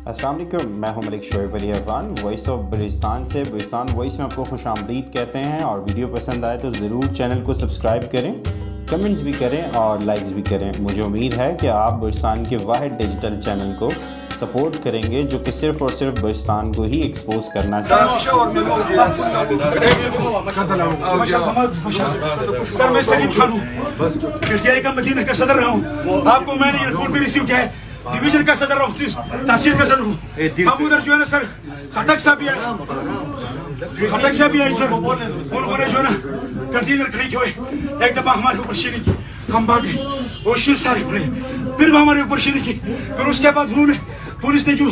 السلام علیکم میں ہوں ملک شعیب علی عرفان وائس آف بلوچستان سے بلوچستان وائس میں آپ کو خوش آمدید کہتے ہیں اور ویڈیو پسند آئے تو ضرور چینل کو سبسکرائب کریں کمنٹس بھی کریں اور لائکس بھی کریں مجھے امید ہے کہ آپ بلوچستان کے واحد ڈیجیٹل چینل کو سپورٹ کریں گے جو کہ صرف اور صرف بلوچستان کو ہی ایکسپوز کرنا چاہتے سر ہے ڈویژن کا صدر رہا تحصیل کا صدر ہم ادھر جو ہے نا سر خٹک صاحب بھی آئے خٹک صاحب بھی آئے سر انہوں نے جو ہے نا کنٹینر کھڑی ہوئے ایک دفعہ ہمارے اوپر شیری کی ہم بھاگے وہ شیر سارے پڑے پھر ہمارے اوپر شیری کی پھر اس کے بعد انہوں نے پولیس نے جو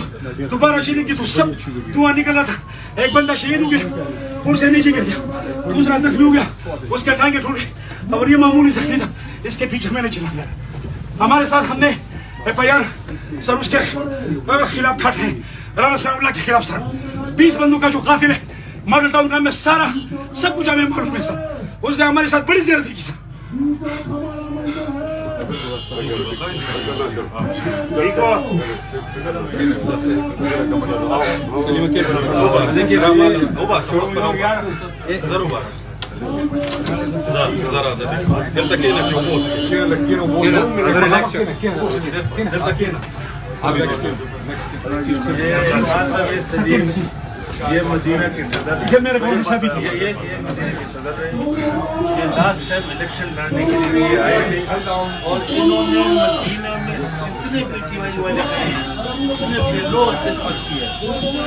دوبارہ شیری کی تو سب دھواں نکل رہا تھا ایک بندہ شہید ہو گیا پولیس سے نیچے گر گیا دوسرا زخمی ہو گیا اس کے ٹانگے ٹوٹ گئے اور یہ معمولی زخمی تھا اس کے پیچھے میں نے چلا گیا ہمارے ساتھ ہم نے آر سر اس کے خلاف کھٹ ہیں رانا سر اللہ کے خلاف سر۔ بیس بندوں کا جو قاتل ہے ماڈل ٹاؤن کا میں سارا سب کچھ ہمیں معلوم ہے سر۔ اس نے ہمارے ساتھ بڑی زیادتی کی سر۔ یہ مدینہ کے صدر یہ میرے حصہ بھی تھی یہ مدینہ کے صدر رہے یہ لاسٹ ٹائم الیکشن لڑنے کے لیے یہ آئے تھے اور انہوں نے مدینہ میں جتنے پی ٹی آئی والے گئے ہیں انہیں بے لوس خدمت کی ہے